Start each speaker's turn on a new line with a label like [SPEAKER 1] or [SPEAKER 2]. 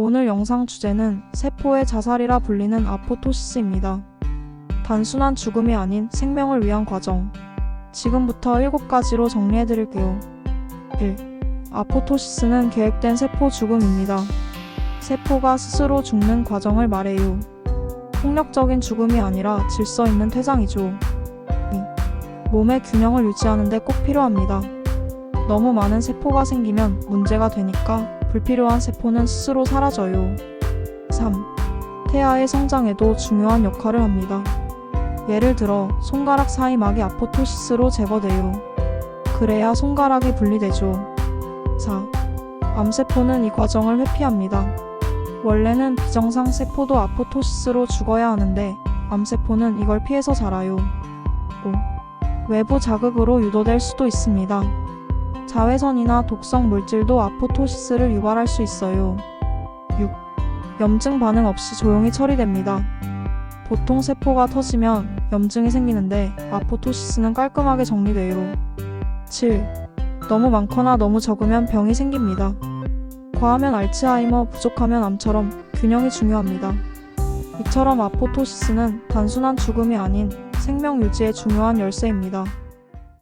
[SPEAKER 1] 오늘 영상 주제는 세포의 자살이라 불리는 아포토시스입니다. 단순한 죽음이 아닌 생명을 위한 과정. 지금부터 7가지로 정리해 드릴게요. 1. 아포토시스는 계획된 세포 죽음입니다. 세포가 스스로 죽는 과정을 말해요. 폭력적인 죽음이 아니라 질서 있는 퇴장이죠. 2. 몸의 균형을 유지하는 데 꼭 필요합니다. 너무 많은 세포가 생기면 문제가 되니까 불필요한 세포는 스스로 사라져요. 3. 태아의 성장에도 중요한 역할을 합니다. 예를 들어 손가락 사이막이 아포토시스로 제거돼요. 그래야 손가락이 분리되죠. 4. 암세포는 이 과정을 회피합니다. 원래는 비정상 세포도 아포토시스로 죽어야 하는데 암세포는 이걸 피해서 자라요. 5. 외부 자극으로 유도될 수도 있습니다. 자외선이나 독성 물질도 아포토시스를 유발할 수 있어요. 6. 염증 반응 없이 조용히 처리됩니다. 보통 세포가 터지면 염증이 생기는데 아포토시스는 깔끔하게 정리돼요. 7. 너무 많거나 너무 적으면 병이 생깁니다. 과하면 알츠하이머, 부족하면 암처럼 균형이 중요합니다. 이처럼 아포토시스는 단순한 죽음이 아닌 생명 유지의 중요한 열쇠입니다.